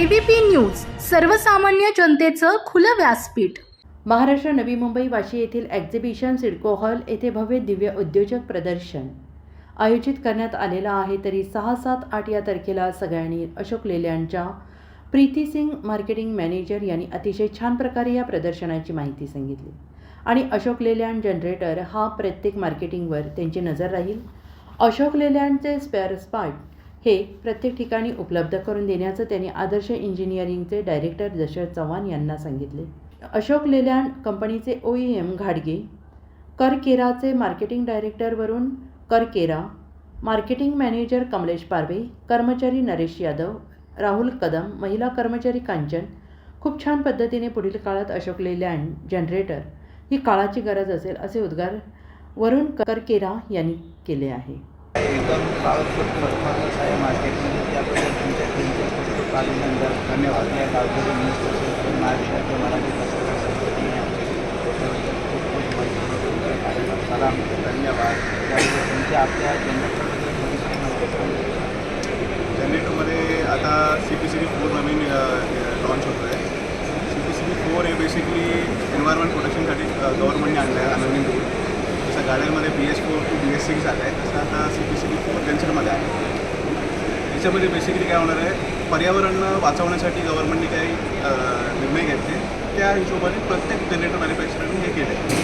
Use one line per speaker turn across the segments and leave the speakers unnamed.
ABP news सर्वसामान्य जनतेचं खुलं व्यासपीठ.
महाराष्ट्र नवी मुंबई वाशी येथील एक्झिबिशन सिडको हॉल येथे भव्य दिव्य उद्योजक प्रदर्शन. आयोजित करण्यात आलेलं आहे तरी सहा सात आठ या तारखेला सगळ्यांनी अशोक लेल्यांच्या प्रीती सिंग मार्केटिंग मॅनेजर यांनी अतिशय छान प्रकारे या प्रदर्शनाची माहिती सांगितली. आणि अशोक लेलँड जनरेटर हा प्रत्येक मार्केटिंगवर त्यांची नजर राहील. अशोक लेलँडचे स्पेअर स्पार्ट हे प्रत्येक ठिकाणी उपलब्ध करून देण्याचं त्यांनी आदर्श इंजिनिअरिंगचे डायरेक्टर दशरथ चव्हाण यांना सांगितले. अशोक लेलँड कंपनीचे ओ ई एम घाडगे करकेराचे मार्केटिंग डायरेक्टरवरून करकेरा मार्केटिंग मॅनेजर कमलेश पारवे कर्मचारी नरेश यादव राहुल कदम महिला कर्मचारी कांचन खूप छान पद्धतीने पुढील काळात अशोक लेलँड जनरेटर ही काळाची गरज असेल असे उद्गार वरुण करकेरा यांनी केले आहे.
एकदम पॉवरफुल परफॉर्मन्स आहे मार्केटमध्ये त्याबद्दल तुमच्या टीमचे खूप अभिनंदन धन्यवाद. या गावकरी न्यूज सोसायटी महाराष्ट्राच्या मराठी खूप खूप माहिती सलाम. धन्यवाद. त्याबद्दल तुमच्या आपल्या जनरेटरबद्दल
जनरेटरमध्ये आता C P C B four नवीन लॉन्च होतो आहे C P C B four हे बेसिकली एन्व्हायरमेंट प्रोटेक्शनसाठी गव्हर्नमेंटने आणलं आहे नवीन रूल जसं गाड्यांमध्ये B S four to B S six आलं आहे तसं आता C P C B four जनरेटरमध्ये आहे याच्यामध्ये बेसिकली काय होणार आहे पर्यावरण वाचवण्यासाठी गव्हर्नमेंटने काही निर्णय घेतले त्या हिशोबाने प्रत्येक जनरेटर मॅन्युफॅक्चररने हे केलं आहे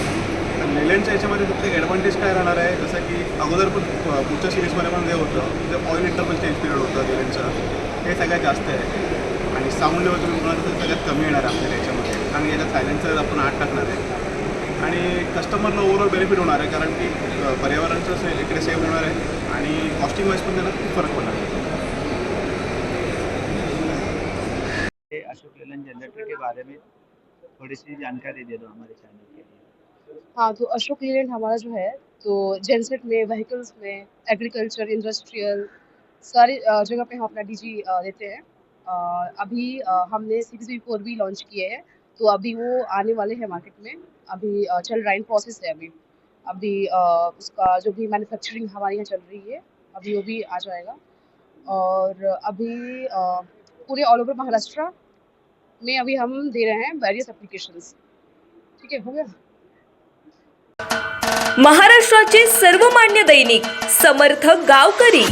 तर लेलँडच्या याच्यामध्ये फक्त एक ॲडव्हान्टेज काय राहणार आहे जसं की अगोदर पण पुढच्या सिरीजमध्ये पण जे होतं ते ऑइल इंटरनल चेंज पिरियड होतं लेलँडचं हे सगळ्यात जास्त आहे. आणि साऊंड लेवल तुम्ही म्हणाल तर सगळ्यात कमी येणार आहे आपल्याला याच्यामध्ये कारण याच्यात सायलेन्सर आपण आठ टाकणार आहे. आणि कस्टमरला ओव्हरऑल बेनिफिट होणार आहे कारण की पर्यावरणचं इकडे सेव्ह होणार आहे आणि कॉस्टिंग वाईज पण त्यांना खूप फरक पडणार आहे.
अशोक लेलन जनरेटर के बारे में थोड़ी सी जानकारी दे दो हमारे चैनल के लिए।
हाँ तो अशोक लीलैंड हमारा जो है तो जेनसेट में व्हीकल्स में एग्रीकल्चर इंडस्ट्रियल सारी जगह पे हम अपना डीजी देते हैं। अभी हमने सी पी फोर भी लॉन्च किए हैं तो अभी वो आने वाले हैं मार्केट में। अभी चल रहा है प्रोसेस है अभी। अभी उसका जो भी मैन्युफैक्चरिंग हमारे यहाँ चल रही है, अभी वो भी आ जाएगा। और अभी पूरे ऑल ओवर महाराष्ट्र में अभी हम दे रहे हैं वेरियस एप्लीकेशन ठीक है हो गया?
महाराष्ट्राचे सर्वमान्य दैनिक समर्थक गावकरी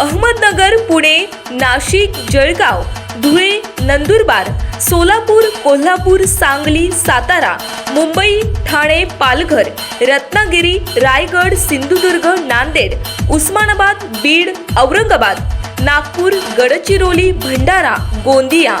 अहमदनगर पुणे नाशिक जळगाव धुळे नंदुरबार सोलापूर कोल्हापूर सांगली सातारा मुंबई ठाणे पालघर रत्नागिरी रायगड सिंधुदुर्ग नांदेड उस्मानाबाद बीड औरंगाबाद नागपूर गडचिरोली भंडारा गोंदिया